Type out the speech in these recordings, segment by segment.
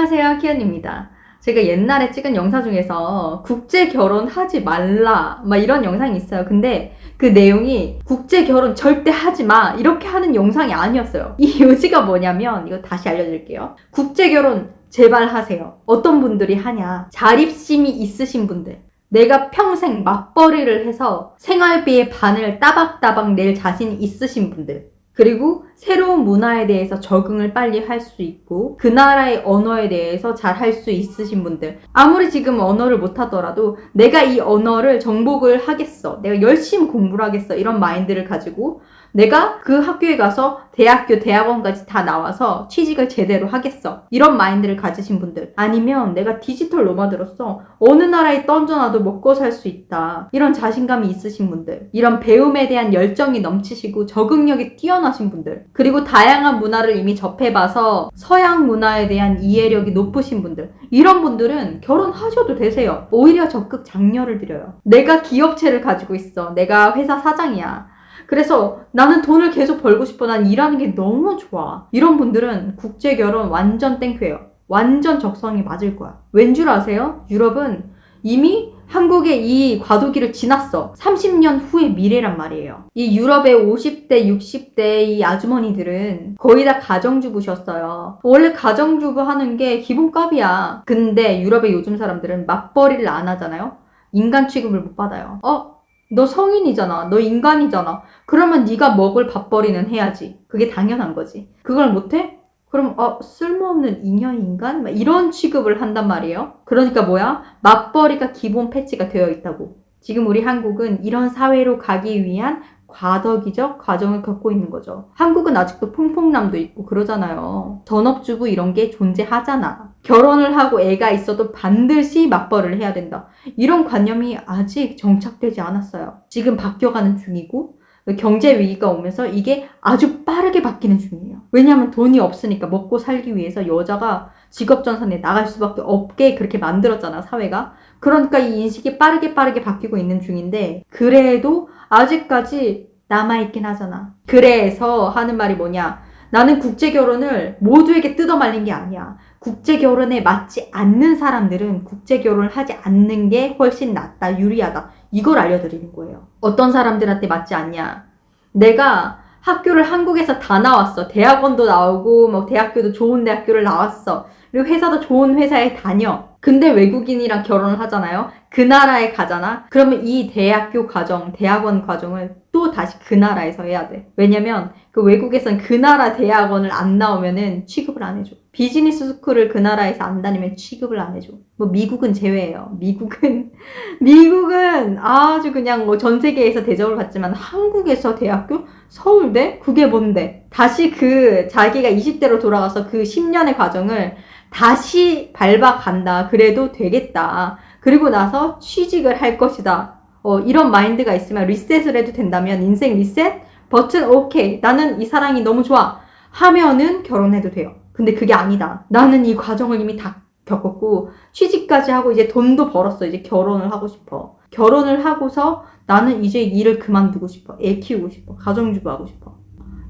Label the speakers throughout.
Speaker 1: 안녕하세요, 키연입니다. 제가 옛날에 찍은 영상 중에서 국제 결혼 하지 말라, 막 이런 영상이 있어요. 근데 그 내용이 국제 결혼 절대 하지 마, 이렇게 하는 영상이 아니었어요. 이 요지가 뭐냐면, 이거 다시 알려드릴게요. 국제 결혼 제발 하세요. 어떤 분들이 하냐. 자립심이 있으신 분들. 내가 평생 맞벌이를 해서 생활비의 반을 따박따박 낼 자신이 있으신 분들. 그리고 새로운 문화에 대해서 적응을 빨리 할 수 있고 그 나라의 언어에 대해서 잘 할 수 있으신 분들. 아무리 지금 언어를 못하더라도 내가 이 언어를 정복을 하겠어. 내가 열심히 공부를 하겠어. 이런 마인드를 가지고 내가 그 학교에 가서 대학교 대학원까지 다 나와서 취직을 제대로 하겠어. 이런 마인드를 가지신 분들. 아니면 내가 디지털 노마드로서 어느 나라에 던져놔도 먹고 살 수 있다. 이런 자신감이 있으신 분들. 이런 배움에 대한 열정이 넘치시고 적응력이 뛰어나신 분들 그리고 다양한 문화를 이미 접해봐서 서양 문화에 대한 이해력이 높으신 분들 이런 분들은 결혼하셔도 되세요 오히려 적극 장려를 드려요 내가 기업체를 가지고 있어 내가 회사 사장이야 그래서 나는 돈을 계속 벌고 싶어. 난 일하는 게 너무 좋아. 이런 분들은 국제 결혼 완전 땡큐예요. 완전 적성이 맞을 거야. 왠 줄 아세요? 유럽은 이미 한국의 이 과도기를 지났어. 30년 후의 미래란 말이에요. 이 유럽의 50대, 60대 이 아주머니들은 거의 다 가정주부셨어요. 원래 가정주부 하는 게 기본값이야. 근데 유럽의 요즘 사람들은 맞벌이를 안 하잖아요. 인간 취급을 못 받아요. 어? 너 성인이잖아. 너 인간이잖아. 그러면 네가 먹을 밥벌이는 해야지. 그게 당연한 거지. 그걸 못해? 그럼 어 쓸모없는 잉여 인간? 막 이런 취급을 한단 말이에요. 그러니까 뭐야? 맞벌이가 기본 패치가 되어 있다고. 지금 우리 한국은 이런 사회로 가기 위한 과도기적 과정을 겪고 있는 거죠. 한국은 아직도 퐁퐁남도 있고 그러잖아요. 전업주부 이런 게 존재하잖아. 결혼을 하고 애가 있어도 반드시 맞벌이를 해야 된다. 이런 관념이 아직 정착되지 않았어요. 지금 바뀌어가는 중이고 경제 위기가 오면서 이게 아주 빠르게 바뀌는 중이에요. 왜냐하면 돈이 없으니까 먹고 살기 위해서 여자가 직업 전선에 나갈 수밖에 없게 그렇게 만들었잖아 사회가. 그러니까 이 인식이 빠르게 빠르게 바뀌고 있는 중인데 그래도 아직까지 남아있긴 하잖아. 그래서 하는 말이 뭐냐. 나는 국제 결혼을 모두에게 뜯어 말린 게 아니야. 국제 결혼에 맞지 않는 사람들은 국제 결혼을 하지 않는 게 훨씬 낫다, 유리하다. 이걸 알려드리는 거예요. 어떤 사람들한테 맞지 않냐. 내가 학교를 한국에서 다 나왔어. 대학원도 나오고, 뭐, 대학교도 좋은 대학교를 나왔어. 그리고 회사도 좋은 회사에 다녀. 근데 외국인이랑 결혼을 하잖아요. 그 나라에 가잖아. 그러면 이 대학교 과정, 대학원 과정을 또 다시 그 나라에서 해야 돼. 왜냐면 그 외국에선 그 나라 대학원을 안 나오면은 취급을 안 해줘. 비즈니스 스쿨을 그 나라에서 안 다니면 취급을 안 해줘. 뭐 미국은 제외예요. 미국은 미국은 아주 그냥 뭐 전 세계에서 대접을 받지만 한국에서 대학교 서울대 그게 뭔데? 다시 그 자기가 20대로 돌아가서 그 10년의 과정을 다시 밟아간다. 그래도 되겠다. 그리고 나서 취직을 할 것이다. 어, 이런 마인드가 있으면 리셋을 해도 된다면 인생 리셋 버튼 오케이. 나는 이 사랑이 너무 좋아. 하면은 결혼해도 돼요. 근데 그게 아니다. 나는 이 과정을 이미 다 겪었고 취직까지 하고 이제 돈도 벌었어. 이제 결혼을 하고 싶어. 결혼을 하고서 나는 이제 일을 그만두고 싶어. 애 키우고 싶어. 가정주부 하고 싶어.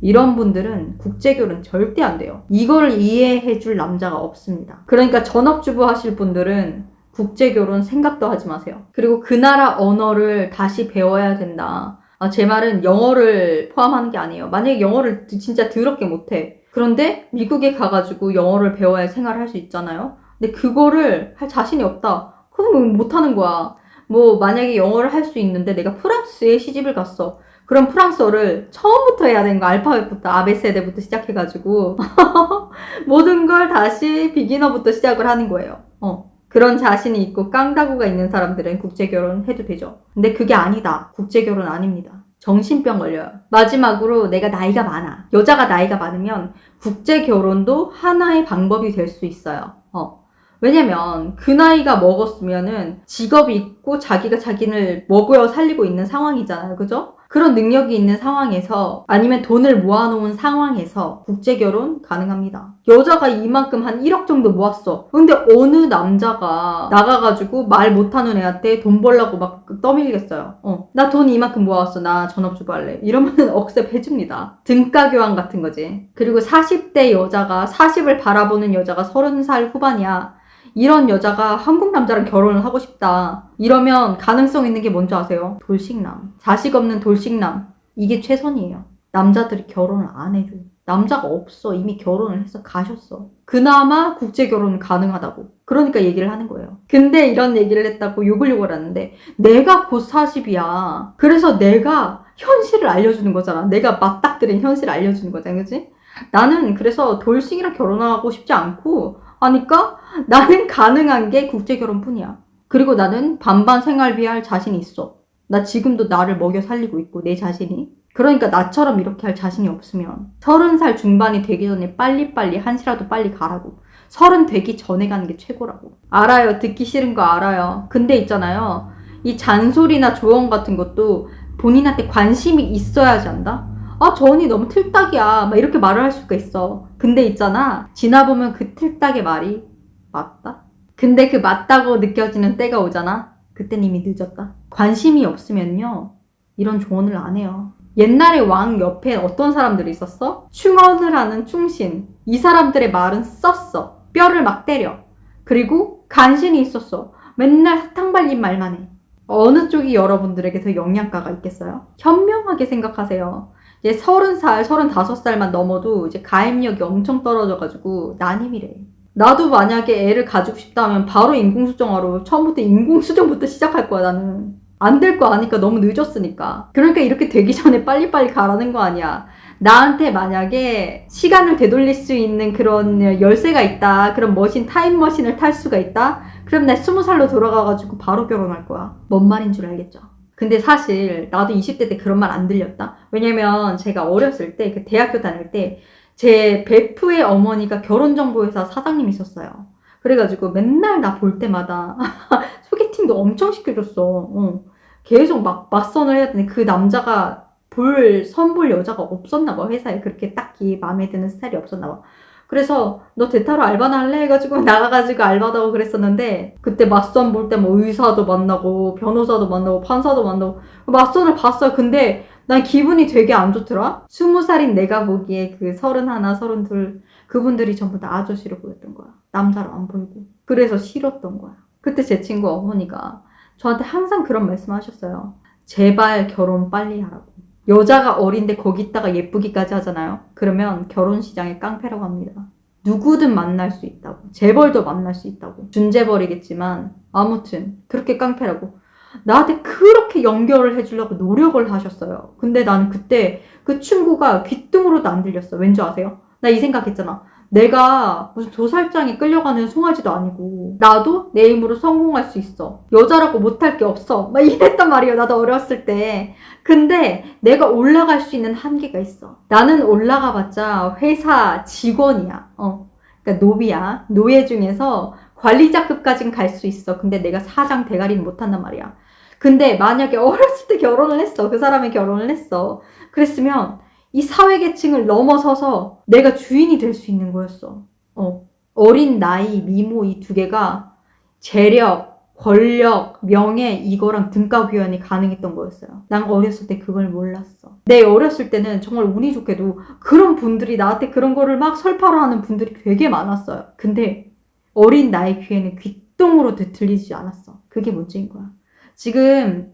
Speaker 1: 이런 분들은 국제결혼 절대 안 돼요. 이걸 이해해 줄 남자가 없습니다. 그러니까 전업주부 하실 분들은 국제 결혼 생각도 하지 마세요. 그리고 그 나라 언어를 다시 배워야 된다. 아, 제 말은 영어를 포함하는 게 아니에요. 만약에 영어를 진짜 더럽게 못해. 그런데 미국에 가가지고 영어를 배워야 생활을 할 수 있잖아요. 근데 그거를 할 자신이 없다. 그럼 못하는 거야. 뭐 만약에 영어를 할 수 있는데 내가 프랑스에 시집을 갔어. 그럼 프랑스어를 처음부터 해야 되는 거 알파벳부터 아베세데부터 시작해가지고 모든 걸 다시 비기너부터 시작을 하는 거예요. 어. 그런 자신이 있고 깡다구가 있는 사람들은 국제결혼 해도 되죠. 근데 그게 아니다. 국제결혼 아닙니다. 정신병 걸려요. 마지막으로 내가 나이가 많아. 여자가 나이가 많으면 국제결혼도 하나의 방법이 될 수 있어요. 어. 왜냐면 그 나이가 먹었으면은 직업이 있고 자기가 자기를 먹여 살리고 있는 상황이잖아요. 그죠? 그런 능력이 있는 상황에서 아니면 돈을 모아놓은 상황에서 국제결혼 가능합니다. 여자가 이만큼 한 1억 정도 모았어. 근데 어느 남자가 나가가지고 말 못하는 애한테 돈 벌라고 막 떠밀리겠어요. 어. 나 돈 이만큼 모았어. 나 전업주부 할래. 이러면은 억셉 해줍니다. 등가 교환 같은 거지. 그리고 40대 여자가 40을 바라보는 여자가 30살 후반이야. 이런 여자가 한국 남자랑 결혼을 하고 싶다. 이러면 가능성 있는 게 뭔지 아세요? 돌싱남. 자식 없는 돌싱남. 이게 최선이에요. 남자들이 결혼을 안 해줘. 남자가 없어. 이미 결혼을 해서 가셨어. 그나마 국제 결혼은 가능하다고. 그러니까 얘기를 하는 거예요. 근데 이런 얘기를 했다고 욕을 욕을 하는데 내가 곧 40이야. 그래서 내가 현실을 알려주는 거잖아. 내가 맞닥뜨린 현실을 알려주는 거잖아. 그지? 나는 그래서 돌싱이랑 결혼하고 싶지 않고 하니까 나는 가능한 게 국제 결혼뿐이야. 그리고 나는 반반 생활비 할 자신이 있어. 나 지금도 나를 먹여 살리고 있고 내 자신이. 그러니까 나처럼 이렇게 할 자신이 없으면 서른 살 중반이 되기 전에 빨리빨리 한시라도 빨리 가라고. 서른 되기 전에 가는 게 최고라고. 알아요. 듣기 싫은 거 알아요. 근데 있잖아요. 이 잔소리나 조언 같은 것도 본인한테 관심이 있어야지 한다? 아, 저 언니 너무 틀딱이야. 막 이렇게 말을 할 수가 있어. 근데 있잖아. 지나보면 그 틀딱의 말이 맞다? 근데 그 맞다고 느껴지는 때가 오잖아. 그땐 이미 늦었다. 관심이 없으면요. 이런 조언을 안 해요. 옛날에 왕 옆에 어떤 사람들이 있었어? 충언을 하는 충신. 이 사람들의 말은 썼어. 뼈를 막 때려. 그리고 간신이 있었어. 맨날 사탕 발린 말만 해. 어느 쪽이 여러분들에게 더 영양가가 있겠어요? 현명하게 생각하세요. 이제 서른 살, 서른 다섯 살만 넘어도 이제 가입력이 엄청 떨어져가지고 난임이래. 나도 만약에 애를 가지고 싶다 하면 바로 인공수정하러 처음부터 인공수정부터 시작할 거야 나는. 안 될 거 아니까 너무 늦었으니까. 그러니까 이렇게 되기 전에 빨리빨리 가라는 거 아니야. 나한테 만약에 시간을 되돌릴 수 있는 그런 열쇠가 있다. 그런 머신, 타임머신을 탈 수가 있다. 그럼 나 스무 살로 돌아가가지고 바로 결혼할 거야. 뭔 말인 줄 알겠죠? 근데 사실 나도 20대 때 그런 말 안 들렸다. 왜냐면 제가 어렸을 때, 그 대학교 다닐 때, 제 베프의 어머니가 결혼정보회사 사장님이셨어요. 그래가지고 맨날 나 볼 때마다 소개팅도 엄청 시켜줬어. 어. 계속 막 맞선을 해야 되는데 그 남자가 볼, 선볼 여자가 없었나 봐. 회사에 그렇게 딱히 마음에 드는 스타일이 없었나 봐. 그래서 너 대타로 알바나 할래? 해가지고 나가가지고 알바도 하고 그랬었는데 그때 맞선 볼 때 뭐 의사도 만나고 변호사도 만나고 판사도 만나고 맞선을 봤어요. 근데 난 기분이 되게 안 좋더라. 스무 살인 내가 보기에 그 서른 하나, 서른 둘 그분들이 전부 다 아저씨로 보였던 거야. 남자로 안 보이고. 그래서 싫었던 거야. 그때 제 친구 어머니가 저한테 항상 그런 말씀 하셨어요. 제발 결혼 빨리 하라고. 여자가 어린데 거기다가 예쁘기까지 하잖아요. 그러면 결혼 시장에 깡패라고 합니다. 누구든 만날 수 있다고. 재벌도 만날 수 있다고. 준재벌이겠지만 아무튼 그렇게 깡패라고. 나한테 그렇게 연결을 해주려고 노력을 하셨어요. 근데 나는 그때 그 친구가 귀뚱으로도 안 들렸어. 왠지 아세요? 나 이 생각했잖아. 내가 무슨 도살장에 끌려가는 송아지도 아니고 나도 내 힘으로 성공할 수 있어. 여자라고 못할 게 없어. 막 이랬단 말이에요. 나도 어렸을 때. 근데 내가 올라갈 수 있는 한계가 있어. 나는 올라가 봤자 회사 직원이야. 어. 그러니까 노비야. 노예 중에서 관리자급까지는 갈수 있어. 근데 내가 사장 대가리는 못한단 말이야. 근데 만약에 어렸을 때 결혼을 했어. 그 사람이 결혼을 했어. 그랬으면 이 사회 계층을 넘어서서 내가 주인이 될 수 있는 거였어. 어. 어린 나이, 미모 이 두 개가 재력, 권력, 명예 이거랑 등가 교환이 가능했던 거였어요. 난 어렸을 때 그걸 몰랐어. 내 어렸을 때는 정말 운이 좋게도 그런 분들이 나한테 그런 거를 막 설파를 하는 분들이 되게 많았어요. 근데 어린 나의 귀에는 귀똥으로도 들리지 않았어. 그게 문제인 거야. 지금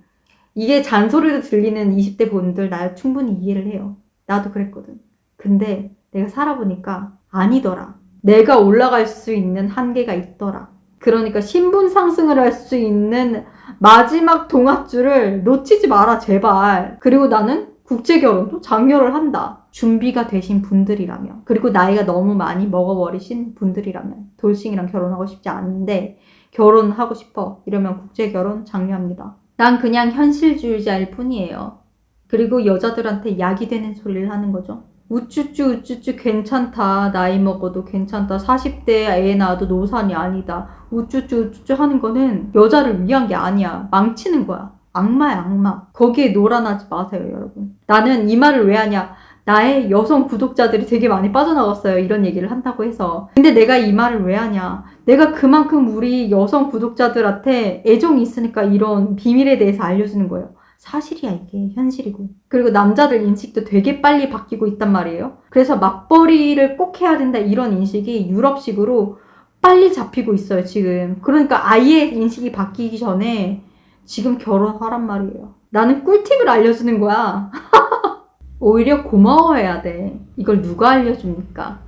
Speaker 1: 이게 잔소리로 들리는 20대 분들 나 충분히 이해를 해요. 나도 그랬거든. 근데 내가 살아보니까 아니더라. 내가 올라갈 수 있는 한계가 있더라. 그러니까 신분 상승을 할 수 있는 마지막 동아줄을 놓치지 마라, 제발. 그리고 나는 국제 결혼도 장려를 한다. 준비가 되신 분들이라면. 그리고 나이가 너무 많이 먹어버리신 분들이라면. 돌싱이랑 결혼하고 싶지 않은데, 결혼하고 싶어. 이러면 국제 결혼 장려합니다. 난 그냥 현실주의자일 뿐이에요. 그리고 여자들한테 약이 되는 소리를 하는 거죠. 우쭈쭈 우쭈쭈 괜찮다. 나이 먹어도 괜찮다. 40대 애 낳아도 노산이 아니다. 우쭈쭈 우쭈쭈 하는 거는 여자를 위한 게 아니야. 망치는 거야. 악마야, 악마. 거기에 놀아나지 마세요, 여러분. 나는 이 말을 왜 하냐. 나의 여성 구독자들이 되게 많이 빠져나갔어요. 이런 얘기를 한다고 해서. 근데 내가 이 말을 왜 하냐. 내가 그만큼 우리 여성 구독자들한테 애정이 있으니까 이런 비밀에 대해서 알려주는 거예요. 사실이야, 이게. 현실이고. 그리고 남자들 인식도 되게 빨리 바뀌고 있단 말이에요. 그래서 맞벌이를 꼭 해야 된다, 이런 인식이 유럽식으로 빨리 잡히고 있어요, 지금. 그러니까 아예 인식이 바뀌기 전에 지금 결혼하란 말이에요. 나는 꿀팁을 알려주는 거야. 오히려 고마워해야 돼. 이걸 누가 알려줍니까?